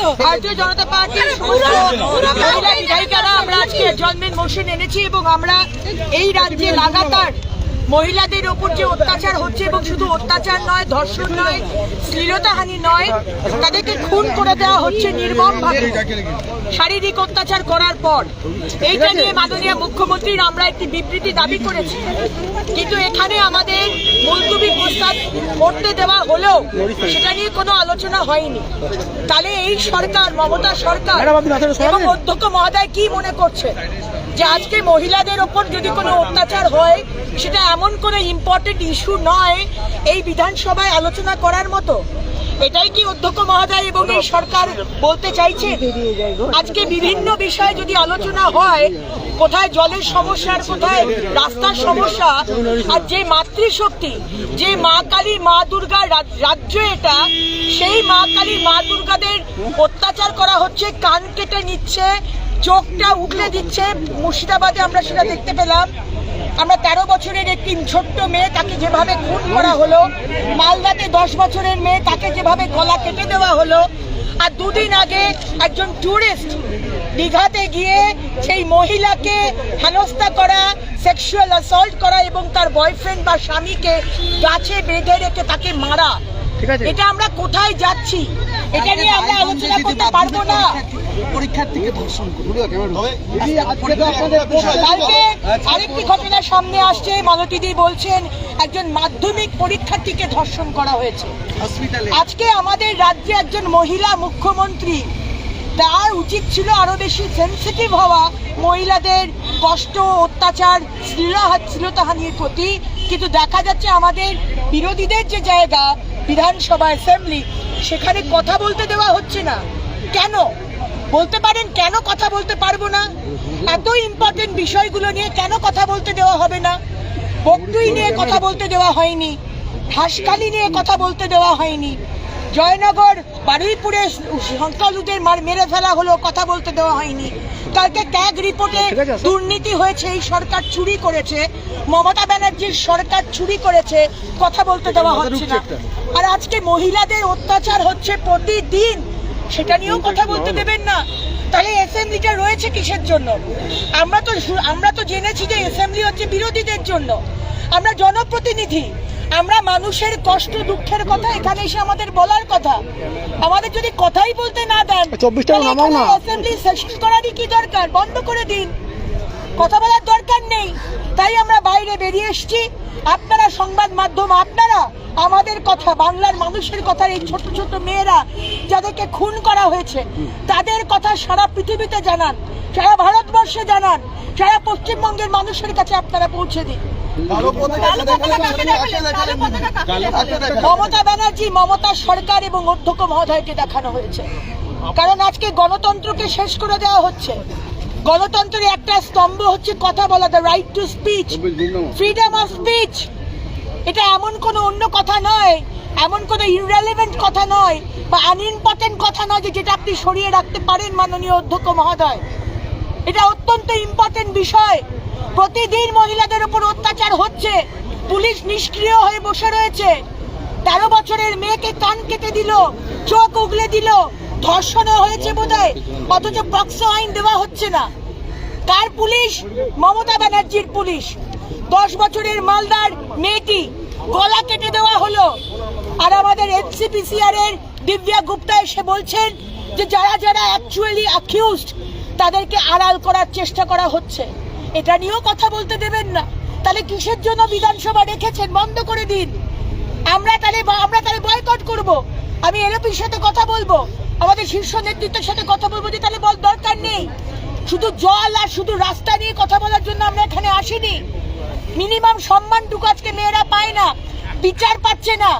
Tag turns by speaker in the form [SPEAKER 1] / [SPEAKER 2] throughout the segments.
[SPEAKER 1] তো
[SPEAKER 2] ভারতীয় জনতা পার্টির সমস্ত মহিলা বিধায়িকারা আমরা আজকে জন্মের মোশন এনেছি এবং আমরা এই রাজ্যে লাগাতার মহিলাদের ওপর যে অত্যাচার হচ্ছে এবং শুধু অত্যাচার নয় ধর্ষণ নয় শ্লীলতাহানি নয় তাদেরকে খুন করে দেওয়া হচ্ছে নির্মমভাবে। শারীরিক অত্যাচার করার পর। এইটা নিয়ে মাননীয় মুখ্যমন্ত্রীর আমরা একটি বিবৃতি দাবি করেছি। কিন্তু এখানে আমাদের মুলতুবি প্রস্তাব করতে দেওয়া হলেও সেটা নিয়ে কোনো আলোচনা হয়নি। তাহলে এই সরকার মমতা সরকার এবং অধ্যক্ষ মহোদয় কি মনে করছে? যে আজকে মহিলাদের ওপর যদি কোনো অত্যাচার হয় সেটা এমন কোনো ইম্পর্টেন্ট ইস্যু নয় এই বিধানসভায় আলোচনা করার মতো? এটাই কি অধ্যক্ষ মহোদয় এই সরকার বলতে চাইছে, আজকে বিভিন্ন বিষয়ে যদি আলোচনা হয়, কোথায় জলের সমস্যা আর কোথায় রাস্তার সমস্যা, আর যে মাতৃশক্তি, যে মা কালী, মা দুর্গার রাজ্য এটা, সেই মা কালী, মা দুর্গাদের অত্যাচার করা হচ্ছে, কান কেটে নিচ্ছে, চোখটা উগলে দিচ্ছে, মুর্শিদাবাদে আমরা সেটা দেখতে পেলাম। আমরা তেরো বছরের একটি ছোট্ট মেয়ে তাকে যেভাবে খুন করা হলো, মালদাতে দশ বছরের মেয়ে তাকে যেভাবে গলা কেটে দেওয়া হলো আর দুদিন আগে একজন ট্যুরিস্ট দীঘাতে গিয়ে সেই মহিলাকে হেনস্থা করা সেক্সুয়াল অ্যাসল্ট করা এবং তার বয়ফ্রেন্ড বা স্বামীকে গাছে বেঁধে রেখে তাকে মারা। এটা আমরা কোথায় যাচ্ছি? এটা নিয়ে আমরা আলোচনা করতে পারব না।
[SPEAKER 3] পরীক্ষার্থীকে ধর্ষণ
[SPEAKER 2] আরেকটি ঘটনা সামনে আসছে। মালতীদি বলছেন একজন মাধ্যমিক পরীক্ষার্থীকে ধর্ষণ করা হয়েছে। আজকে আমাদের রাজ্যে একজন মহিলা মুখ্যমন্ত্রী তার উচিত ছিল আরও বেশি সেন্সিটিভ হওয়া। মহিলাদের কষ্ট অত্যাচার শ্লীলতাহানির প্রতি। কিন্তু দেখা যাচ্ছে আমাদের বিরোধীদের যে জায়গা বিধানসভা অ্যাসেম্বলি সেখানে কথা বলতে দেওয়া হচ্ছে না। কেন? বলতে পারেন কেন কথা বলতে পারব না? এত ইম্পর্টেন্ট বিষয়গুলো নিয়ে কেন কথা বলতে দেওয়া হবে না? বকটুই নিয়ে কথা বলতে দেওয়া হয়নি। হাসকালি নিয়ে কথা বলতে দেওয়া হয়নি। জয়নগর বারুইপুরে সংখ্যালুদের মার মেরে ফেলা হলো কথা বলতে দেওয়া হয়নি। কালকে ট্যাগ রিপোর্টে দুর্নীতি হয়েছে এই সরকার চুরি করেছে। মমতা ব্যানার্জির সরকার চুরি করেছে কথা বলতে দেওয়া হচ্ছে না। আর আজকে মহিলাদের অত্যাচার হচ্ছে প্রতিদিন। সেটা নিয়েও কথা বলতে দেবেন না। তাহলে অ্যাসেম্বলিটা রয়েছে কিসের জন্য? আমরা তো শু- আমরা তো জেনেছি যে অ্যাসেম্বলি হচ্ছে বিরোধীদের জন্য। আমরা জনপ্রতিনিধি। আমরা মানুষের কষ্ট দুঃখের কথা এখানে এসে আমাদের বলার কথা। আমাদের যদি কথাই বলতে না দেন
[SPEAKER 4] চব্বিশটা।
[SPEAKER 2] অ্যাসেম্বলি সেশন করারই কি দরকার? বন্ধ করে দিন। কথা বলার দরকার নেই। তাই আমরা বাইরে বেরিয়ে এসেছি। আপনারা সংবাদ মাধ্যম আপনারা আমাদের কথা বাংলার মানুষের কথা এই ছোট ছোট মেয়েরা যাদেরকে খুন করা হয়েছে তাদের কথা সারা পৃথিবীতে জানান সারা ভারতবর্ষে জানান সারা পশ্চিমবঙ্গের মানুষের কাছে আপনারা পৌঁছে দিন। মমতা ব্যানার্জি মমতা সরকার এবং অধ্যক্ষ মহোদয়কে দেখানো হয়েছে। কারণ আজকে গণতন্ত্রকে শেষ করে দেওয়া হচ্ছে। গণতন্ত্রের একটা স্তম্ভ হচ্ছে কথা বলা the right to speech freedom of speech এটা এমন কোনো অন্য কথা নয় এমন কোনো ইররেলেভেন্ট কথা নয় বা আনইম্পর্টেন্ট কথা নয় যে যেটা আপনি সরিয়ে রাখতে পারেন মাননীয় অধ্যক্ষ মহোদয়। এটা অত্যন্ত ইম্পর্টেন্ট বিষয়। প্রতিদিন মহিলাদের উপর অত্যাচার হচ্ছে পুলিশ নিষ্ক্রিয় হয়ে বসে রয়েছে। তেরো বছরের মেয়েকে কান কেটে দিল চোখ উগলে দিল ধর্ষণও হয়েছে বোধহয়, অথচ পক্সো আইন দেওয়া হচ্ছে না। কার পুলিশ? মমতা ব্যানার্জির পুলিশ। দশ বছরের মালদার মেয়েটি গলা কেটে দেওয়া হলো। আর আমাদের এনসিপিসিআর এর দিব্যা গুপ্তা এসে বলছেন যে যারা যারা অ্যাকচুয়ালি অ্যাকিউজড তাদেরকে আড়াল করার চেষ্টা করা হচ্ছে। এটা নিয়েও কথা বলতে দেবেন না। তাহলে কিসের জন্য বিধানসভা রেখেছেন বন্ধ করে দিন। আমরা তাহলে আমরা তাহলে বয়কট করব। আমি এলপির সাথে কথা বলব। আমাদের শীর্ষ নেতৃত্বের সাথে কথা বলব যে তাহলে বল দরকার নেই। শুধু জল আর শুধু রাস্তা নিয়ে কথা বলার জন্য আমরা এখানে আসিনি। মিনিমাম সম্মানটুকু আজকে মেয়েরা পায় না বিচার পাচ্ছে না।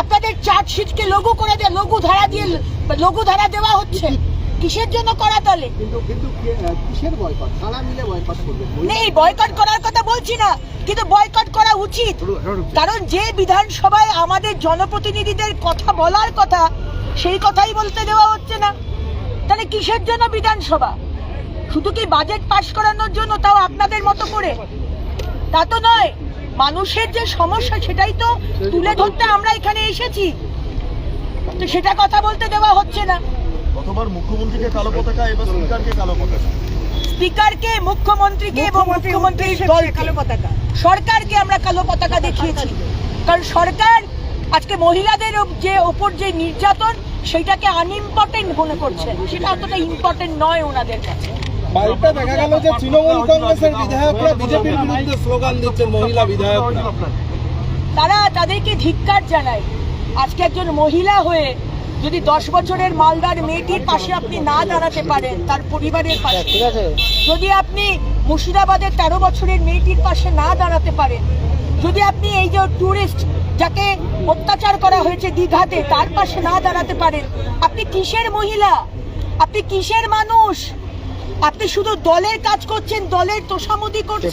[SPEAKER 2] আপনাদের চার্জশিটকে লঘু করে দেয় লঘু ধারা দিয়ে লঘু ধারা দেওয়া হচ্ছে। কিসের জন্য করা তাহলে? নেই বয়কট করার কথা বলছি না কিন্তু বয়কট করা উচিত। কারণ যে বিধানসভায় আমাদের জনপ্রতিনিধিদের কথা বলার কথা সেই কথাই বলতে দেওয়া হচ্ছে না। তাহলে কিসের জন্য বিধানসভা? শুধু কি বাজেট পাশ করানোর জন্য তাও আপনাদের মতো করে? তা তো নয় মানুষের যে সমস্যা সেটাই তো তুলে ধরতে আমরা এখানে এসেছি। তো সেটা কথা বলতে দেওয়া হচ্ছে না।
[SPEAKER 1] গতবার মুখ্যমন্ত্রীকে কালো পতাকা এবার স্পিকারকে কালো পতাকা।
[SPEAKER 2] স্পিকারকে মুখ্যমন্ত্রীকে এবং মুখ্যমন্ত্রীর দলকে। সরকারকে আমরা কালো পতাকা দেখিয়েছি। কারণ সরকার আজকে মহিলাদের যে ওপর যে নির্যাতন সেটাকে আনইম্পর্টেন্ট মনে করছে। সেটা অতটা ইম্পর্টেন্ট নয় ওনাদের কাছে।
[SPEAKER 4] পাল্টা দেখা গেল যে তৃণমূল কংগ্রেসের বিধায়করা বিজেপির বিরুদ্ধে স্লোগান দিচ্ছেন মহিলা বিধায়করা।
[SPEAKER 2] তারা তাদেরকে ধিক্কার জানায়। আজকে একজন মহিলা হয়ে যদি দশ বছরের মালদার মেয়েটির পাশে আপনি না দাঁড়াতে পারেন তার পরিবারের পাশে। যদি আপনি মুর্শিদাবাদের তেরো বছরের মেয়েটির পাশে না দাঁড়াতে পারেন যদি আপনি এই যে ট্যুরিস্ট যাকে অত্যাচার করা হয়েছে দীঘাতে, তার পাশে না দাঁড়াতে পারেন। আপনি কিসের মহিলা? আপনি কিসের মানুষ? আপনি শুধু দলের কাজ করছেন, দলের তোষামতি করছেন।